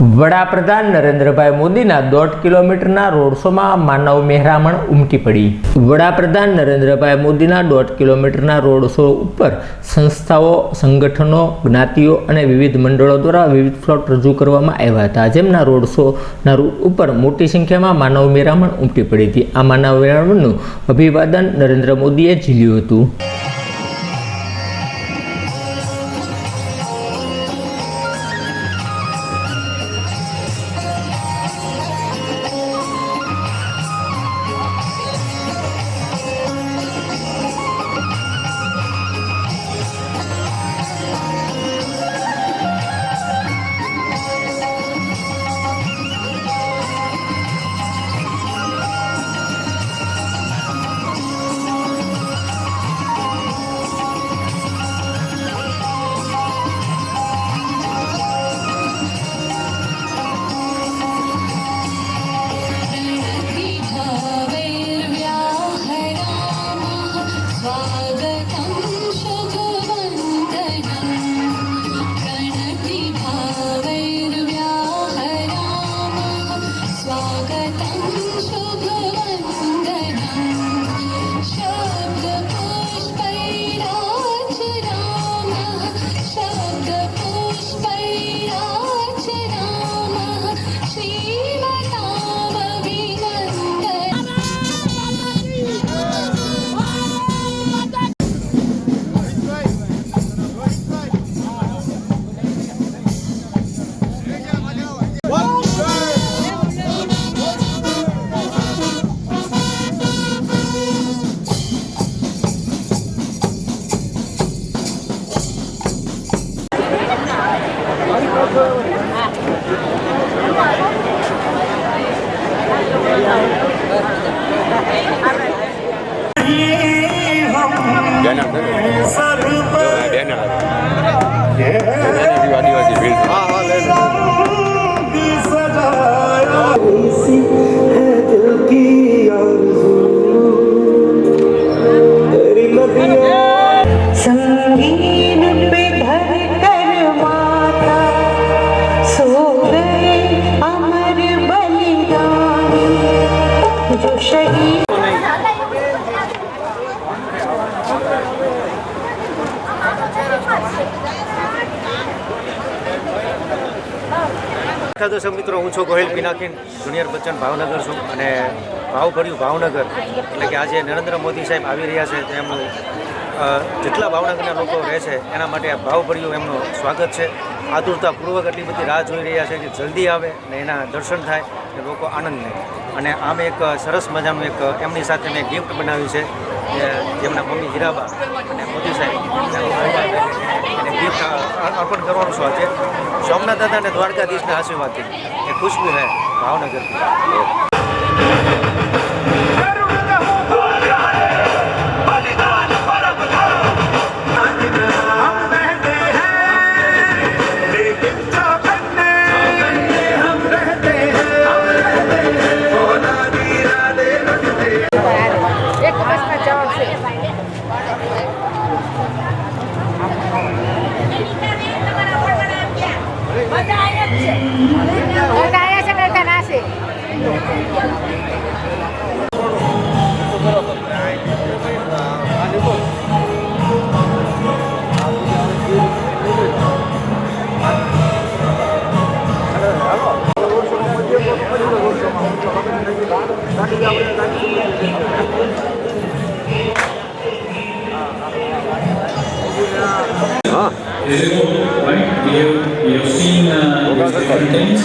વડાપ્રધાન નરેન્દ્રભાઈ મોદીના દોઢ કિલોમીટરના રોડ શોમાં માનવ મહેરામણ ઉમટી પડી. વડાપ્રધાન નરેન્દ્રભાઈ મોદીના દોઢ કિલોમીટરના રોડ શો ઉપર સંસ્થાઓ, સંગઠનો, જ્ઞાતિઓ અને વિવિધ મંડળો દ્વારા વિવિધ ફ્લોટ રજૂ કરવામાં આવ્યા હતા. જેમના રોડ શોના ઉપર મોટી સંખ્યામાં માનવ મહેરામણ ઉમટી પડી હતી. આ માનવ મહેરામણનું અભિવાદન નરેન્દ્ર મોદીએ ઝીલ્યું હતું. બેનર બેનર આદિવાસી ભીડ હા હા નમસ્કાર દર્શક મિત્રો, હું છું ગોહિલ પિનાકીન, જુનિયર બચ્ચન ભાવનગર છું અને ભાવભર્યું ભાવનગર એટલે કે આજે નરેન્દ્ર મોદી સાહેબ આવી રહ્યા છે તેમનું જેટલા ભાવનગરના લોકો રહે છે, એના માટે ભાવભર્યું એમનું સ્વાગત છે. આતુરતાપૂર્વક એટલી બધી રાહ જોઈ રહ્યા છે કે જલ્દી આવે ને એના દર્શન થાય એ લોકો આનંદ લે. અને આમ એક સરસ મજાનું એક એમની સાથે મેં ગિફ્ટ બનાવ્યું છે જેમના મમ્મી હીરાબા અને મોદી સાહેબ અર્પણ કરવાનું છું આજે? સોમનાથ દાદા અને દ્વારકાધીશના આશીર્વાદથી એ ખુશ્બુ હે Bhavnagar Is it all right? We have, we have seen uh, different things.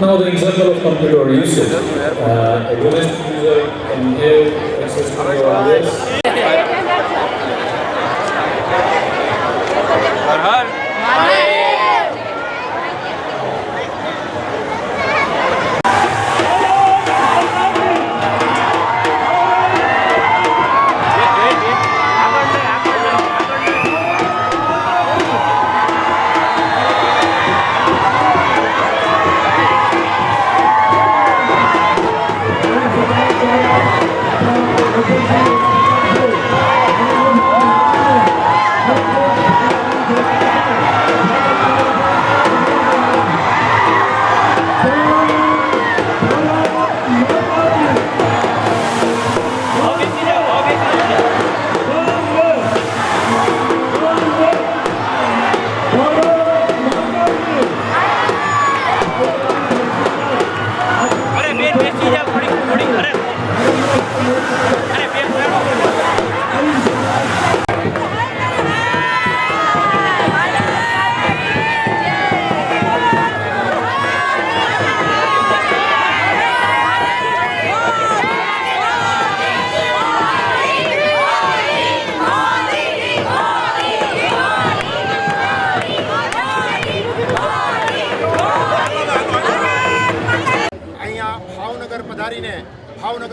Now the example of computer usage. Uh, a domestic user can have access to your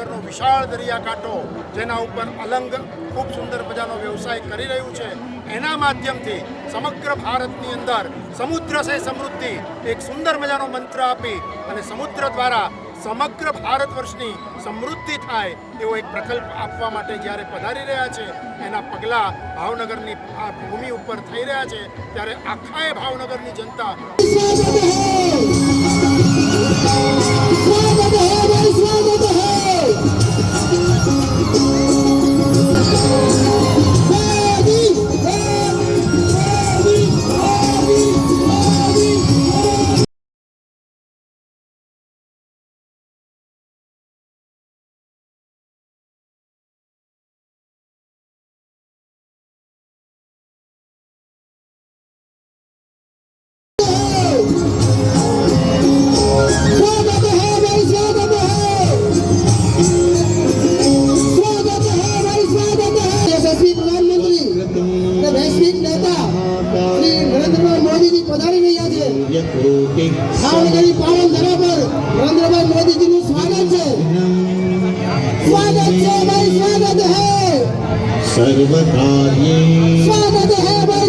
ભાવનગરનો વિશાળ દરિયાકાંઠો જેના ઉપર અલંગ, ખૂબ સુંદર મજાનો વ્યવસાય કરી રહ્યું છે, એના માધ્યમથી સમગ્ર ભારતની અંદર સમુદ્ર સે સમૃદ્ધિ એક સુંદર મજાનો મંત્ર આપી અને સમુદ્ર દ્વારા સમગ્ર ભારત વર્ષની સમૃદ્ધિ થાય એવો એક પ્રકલ્પ આપવા માટે જ્યારે પધારી રહ્યા છે, એના પગલાં ભાવનગરની આ ભૂમિ ઉપર થઈ રહ્યા છે, ત્યારે આખાએ ભાવનગરની જનતા આવેલી પાવન ધરા પર નરેન્દ્રભાઈ મોદીજીનું સ્વાગત છે સ્વાગત છે ભાઈ સ્વાગત હે સર્વ કાર્યે સ્વાગત હે ભાઈ